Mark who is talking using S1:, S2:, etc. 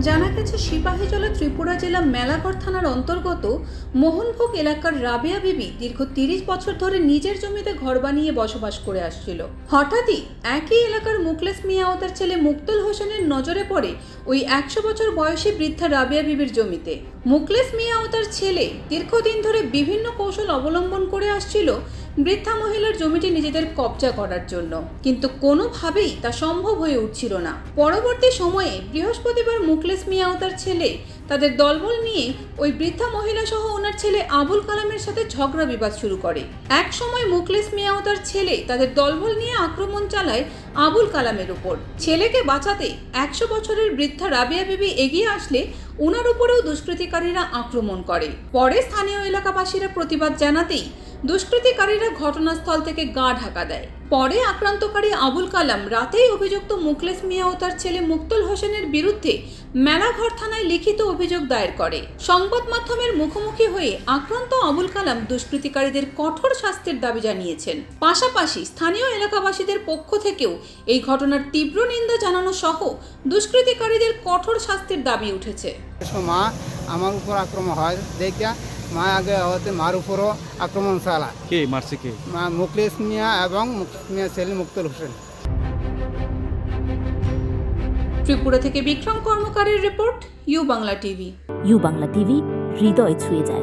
S1: জানা গেছে সিপাহীজলা ত্রিপুরা জেলা মেলাঘর থানার অন্তর্গত মোহনভোগ এলাকার রাবিয়া বিবি দীর্ঘ তিরিশ বছর ধরে নিজের জমিতে ঘর বানিয়ে বসবাস করে আসছিল। হঠাৎই একই এলাকার মুকলেস মিয়া ও তার ছেলে মুক্তল হোসেনের নজরে পড়ে ওই একশো বছর বয়সী বৃদ্ধা রাবিয়া বিবির জমিতে। মুকলেস মিয়া ও তার ছেলে দীর্ঘদিন ধরে বিভিন্ন কৌশল অবলম্বন করে আসছিল বৃদ্ধা মহিলার জমিটি নিজেদের কবজা করার জন্য। কিন্তু কোনোভাবেই তা সম্ভব হয়ে উঠছিল না। পরবর্তী সময়ে বৃহস্পতিবার মুকলেশ মিয়া ও তার ছেলে তাদের দলবল নিয়ে ওই বৃদ্ধা মহিলা সহ ওনার ছেলে আবুল কালামের সাথে ঝগড়া বিবাদ শুরু করে। এক সময় মুকলেশ মিয়া ও তার ছেলে তাদের দলবল নিয়ে আক্রমণ চালায় আবুল কালামের উপর। ছেলেকে বাঁচাতে একশো বছরের বৃদ্ধা রাবিয়া বিবি এগিয়ে আসলে ওনার উপরেও দুষ্কৃতিকারীরা আক্রমণ করে। পরে স্থানীয় এলাকাবাসীরা প্রতিবাদ জানাতেই দুষ্কৃতিকারীরা ঘটনাস্থল থেকে গা ঢাকা দেয়। পরে আক্রান্তকারী আবুল কালাম রাতেই অভিযুক্ত মুকলেস মিয়া ও তার ছেলে মুক্তল হোসেনের বিরুদ্ধে মেলাঘর থানায় লিখিত অভিযোগ দায়ের করে। সংবাদ মাধ্যমের মুখোমুখি হয়ে আক্রান্ত আবুল কালাম দুষ্কৃতিকারীদের কঠোর শাস্তির দাবি জানিয়েছেন। পাশাপাশি স্থানীয় এলাকাবাসীদের পক্ষ থেকেও এই ঘটনার তীব্র নিন্দা জানানো সহ দুষ্কৃতিকারীদের কঠোর শাস্তির দাবি উঠেছে।
S2: মা, আমার উপর আক্রমণ হয়। দেখিয়া মা আগে হতে মার উপরও আক্রমণ চালা
S3: কে মারছে কে?
S2: মা মুকলেশ মিয়া এবং মুকলেশ মিয়া ছেলে মুক্তুল হোসেন।
S1: ত্রিপুরা থেকে Bikram কর্মকারের report U Bangla TV.
S4: U Bangla TV হৃদয় ছুঁয়ে যায়।